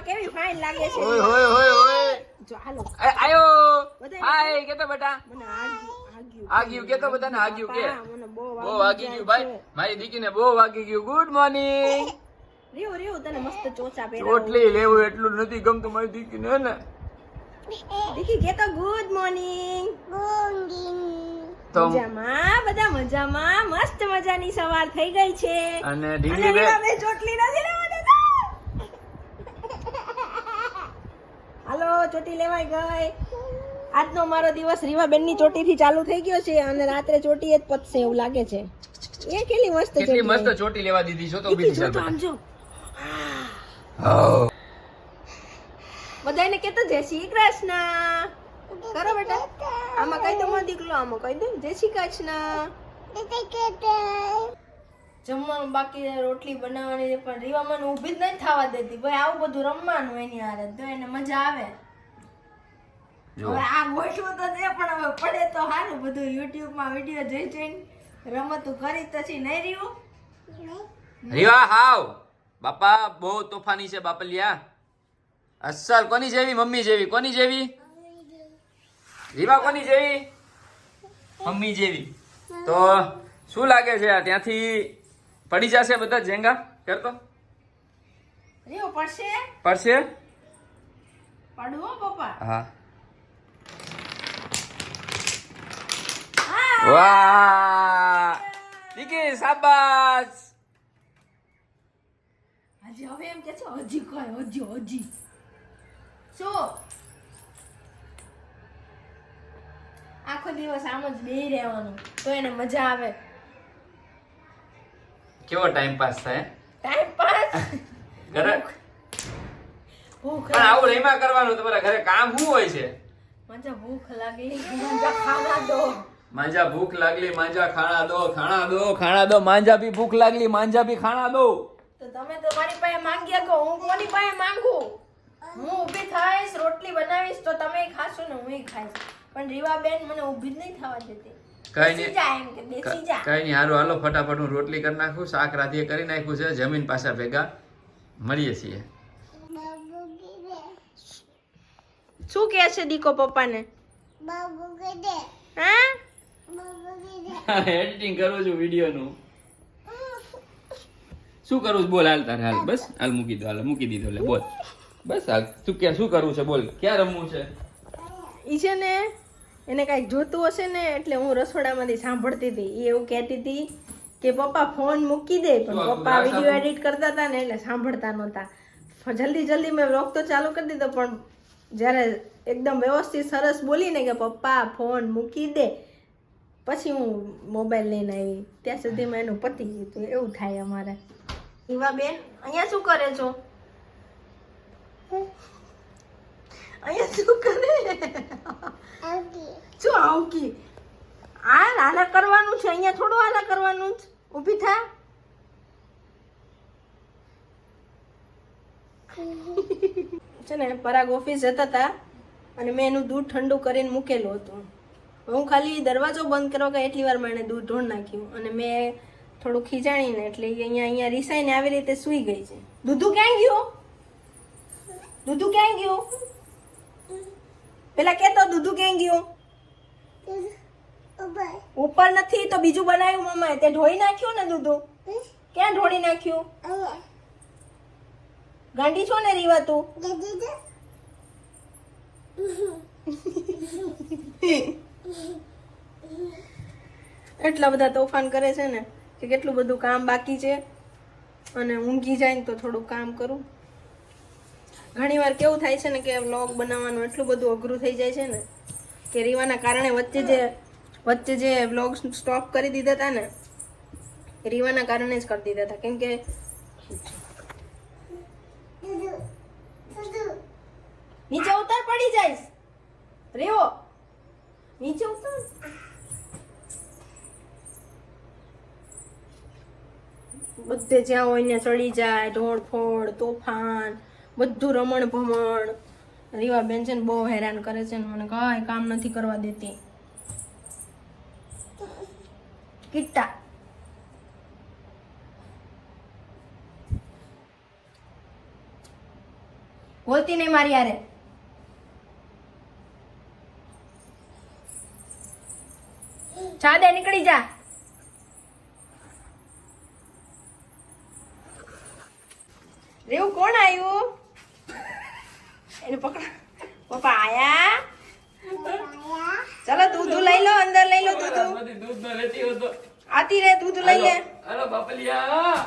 તો કેવી ફાઇન લાગે છે? ઓય હોય હોય હોય. જો હાલો. આયો. હાય કેતો બેટા? મને આગી આગી કેતો બધાને આગિયું કે? બહુ બહુ વાગી ગયું ભાઈ. મારી દીકરીને બહુ વાગી ગયું. ગુડ મોર્નિંગ રેવ રેવ તને મસ્ત ચોચા પહેરાવું. ચોટલી લેવું એટલું નથી ગમતું મારી દીકરીને ને? દીકી કે તો ગુડ મોર્નિંગ ગુડ મજામાં? બધા મજામાં? મસ્ત મજાની સવાર થઈ ગઈ છે. અને અને ઢીંગલી ચોટલી નથી લેવા દેતા હાલો ચોટી લેવાઈ ગઈ આજનો મારો દિવસ રીવાબેનની ચોટીથી ચાલુ થઈ ગયો છે અને રાત્રે ચોટી જ પતશે એવું લાગે છે. એ કેટલી મસ્ત કેટલી મસ્ત ચોટી લેવા દીધી છો તો બીજી જો ચાલ આમ જો બધાને કેતો જય શ્રી કૃષ્ણ. કરો બેટા. આમાં કહી દો મારો દીકલો આમાં કઈ દે જય શ્રી કૃષ્ણ. જમવાનું બાકી રોટલી બનાવવાની પણ રીવા મને ઊભી જ નથી થવા દેતી. ભાઈ આવું બધું રમવાનું એની હારે તો એને મજા આવે. હવે આ ગોઠવું તો છે પણ હવે પડે તો સારું બધું યુટ્યુબમાં વીડિયો જોઈ જોઈને રમતું કરી તછી નહીં રહ્યું? રીવા હાવ. બાપા બહુ તોફાની છે બાપલિયા. અસલ કોની જેવી? મમ્મી જેવી. કોની જેવી? રીવા કોની જેવી? મમ્મી જેવી. તો શું લાગે છે આ? ત્યાંથી પડી જશે બધા જેંગા કરતો પડશે? પડશે? પડવો પપ્પા? હા. વાહ દીકી શાબાશ હજી હવે એમ કે છે હજી કઈ હજી હજી શું આખો દિવસ આમ જ બે રહેવાનું. તો એને મજા આવે. કેવો ટાઈમ પાસ થાય? ટાઈમ પાસ ઘરે? પણ આવું રહીમાં કરવાનું તમારા ઘરે કામ શું હોય છે? મજા ભૂખ લાગી. મજા ખાવા દો. માંજા ભૂખ લાગલી માંજા ખાણા દો ખાણા દો ખાણા દો. માંજા ભી ભૂખ લાગલી માંજા ભી ખાણા દો. તો તમે તો મારી પાસે માંગ્યા કો હું કોની પાસે માંગુ? હું ઊભી થઈશ રોટલી બનાવીશ તો તમે ખાશો ને હું ખાઈશ. પણ રીવાબેન મને ઊભી જ નહીં થવા દેતી. નહીં. કઈ નહીં હારું હાલો ફટાફટ હું રોટલી કરી નાખું શાક રાધીએ કરી નાખ્યું છે જમીન પાછા ભેગા મળીએ છીએ. શું કહે છે દીકો પપ્પાને? હા? એડિટિંગ કરું છું વિડિયો નું શું કરું બોલ હાલ તારે હાલ બસ હાલ મૂકી દો હાલ મૂકી દીધો લે બોલ. બસ હાલ તું કે શું કરવું છે? બોલ ક્યાં રમવું છે? ઈ છે ને એને કાંઈક જોતું હશે ને એટલે હું રસોડામાંથી સાંભળતી હતી. એ એવું કહેતી હતી કે પપ્પા ફોન મૂકી દે પણ પપ્પા વીડિયો એડિટ કરતા હતા ને એટલે સાંભળતા નહોતા. જલ્દી જલ્દી મેં વ્લોગ તો ચાલુ કરી દીધો પણ જ્યારે એકદમ વ્યવસ્થિત સરસ બોલીને કે પપ્પા ફોન મૂકી દે. પછી હું મોબાઈલ લઈને આવી. ત્યાં સુધીમાં એનું પતી ગયું હતું. એવું થાય અમારે. ઈવા બેન અહીંયા શું કરે છો? અહીંયા શું કરે? શું આવકી આ હાલા કરવાનું છે? અહીંયા થોડું આના કરવાનું છે ઊભી થા. છે ને પરાગ ઓફિસ જતા હતા અને મેં એનું દૂધ ઠંડુ કરીને મૂકેલું હતું. હું ખાલી દરવાજો બંધ કરવા ગઈ એટલી વારમાં એણે દૂધ ઢોળ નાખ્યું અને મેં થોડું ખીજાણીને એટલે અહીંયા અહીંયા રીસાઈને આવી રીતે સૂઈ ગઈ છે. દૂધું ક્યાં ગયું? દૂધું ક્યાં ગયું? પેલા કેતો દૂધું ક્યાં ગયું? ઉપર નથી તો બીજું બનાવ્યું મમ્માએ. તે ઢોળી નાખ્યું ને દૂધું? ક્યાં ઢોળી નાખ્યું? ગાંડી છો ને રીવા તું? એટલા બધા તોફાન કરે છે ને કે કેટલું બધું કામ બાકી છે. અને ઊંઘી જાય ને તો થોડું કામ કરું. ઘણીવાર કેવું થાય છે ને કે વ્લોગ બનાવવાનું એટલું બધું અઘરું થઈ જાય છે ને કે રીવાના કારણે વચ્ચે જે વચ્ચે જે વ્લોગ સ્ટોપ કરી દીધા હતા ને, રીવાના કારણે જ કરી દીધા હતા. કેમ કે નીચે ઉતાર પડી જઈશ. રેવો. નીચે ઉતર. બધે જ્યાં હોય ને ચડી જાય, ઢોળફોડ, તોફાન, બધું રમણ ભમણ રીવાબેન છે ને બહુ હેરાન કરે છે મને કાંઈ કામ નથી કરવા દેતી. કિટ્ટા. બોલતી નહીં મારી યારે જા દે નીકળી જા. રેવું કોણ આવ્યું એને પકડ. પપ્પા આયા? ચાલો દૂધ લઈ લો અંદર લઈ લો દૂધ. દૂધ ન લેતી હો તો. આતી રે દૂધ લઈ લે. હાલો બાપલિયા.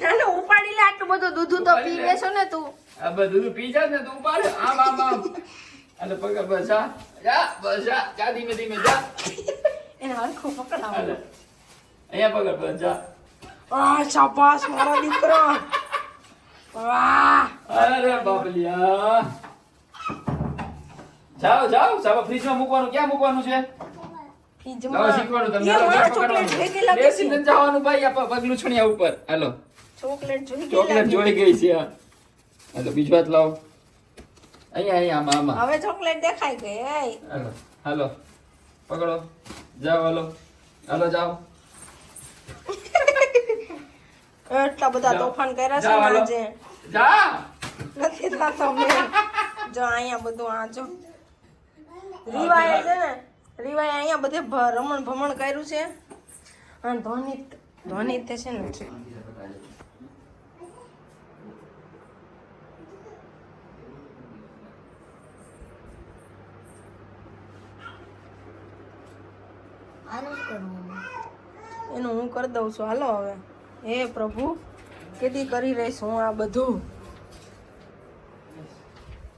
ના ના ઉપાડી લે આટલું બધું દૂધ તો પી લેશો ને તું. આ બધું તું પી જા ને તું ઉપાડ. આમ આમ આમ. અને પકડ બસ જા. જા બસ જા ધીમે ધીમે જા. હરખું પકડાવો અહીંયા પકડ બસ જા. આ શાબાશ મારો દીકરો વાહ. અરે બાપલિયા. જાઓ જાઓ. સાબા ફ્રીજમાં મૂકવાનું. ક્યાં મૂકવાનું છે? તમને. ચોકલેટ ભેગી લાગે બેસીને જવાનું ભાઈ આ પગલું છણિયા ઉપર. હાલો. ચોકલેટ જોઈ ચોકલેટ જોઈ ગઈ છે આ હાલો બીજું હાથ લાવો. અહીંયા અહીંયા આમાં આમાં. હવે ચોકલેટ દેખાઈ ગઈ હાલો હાલો. પકડો. જાઓ હાલો. હાલો જાઓ. એટલા બધા તોફાન કર્યા છે. આજે. જા નથી થતો મેળ. જો અહીંયા બધું આ જો. રીવાએ છે ને રીવાએ અહીંયા બધે રમણ ભમણ કર્યું છે. અને ધોની ધોની તે છે ને. એનું હું કરી દઉં છું. હાલો હવે. હે પ્રભુ કેદી કરી રહીશ હું આ બધું?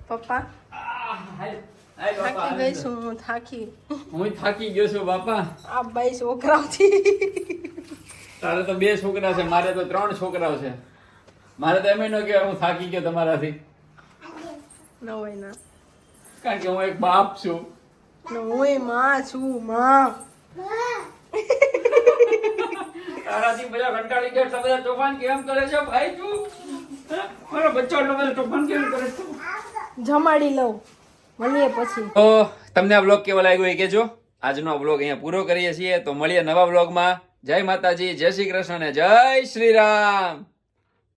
પપ્પા થાકી ગઈ છું હું થાકી. હું થાકી ગયો છું બાપા. આ બાઈ છોકરાઓથી. તારે તો બે છોકરા છે મારે તો ત્રણ છોકરાઓ છે. મારે તો એમ ન કે હું થાકી ગયો તમારાથી. ન હોય ના. કારણ કે હું એક બાપ છું. હું માં છું માં. તારાથી બધા કંટાળી ગયા એટલા બધા તોફાન કેમ કરે છે ભાઈ તું? મારો બચ્ચો એટલો બધો તોફાન કેમ કરે છે જમાડી લઉં. મળીએ પછી. તો તમને આ બ્લોગ કેવો લાગ્યો એ કહેજો. આજનો બ્લોગ અહીંયા પૂરો કરીએ છીએ. તો મળીએ નવા બ્લોગમાં જય માતાજી જય શ્રી કૃષ્ણ અને જય શ્રી રામ.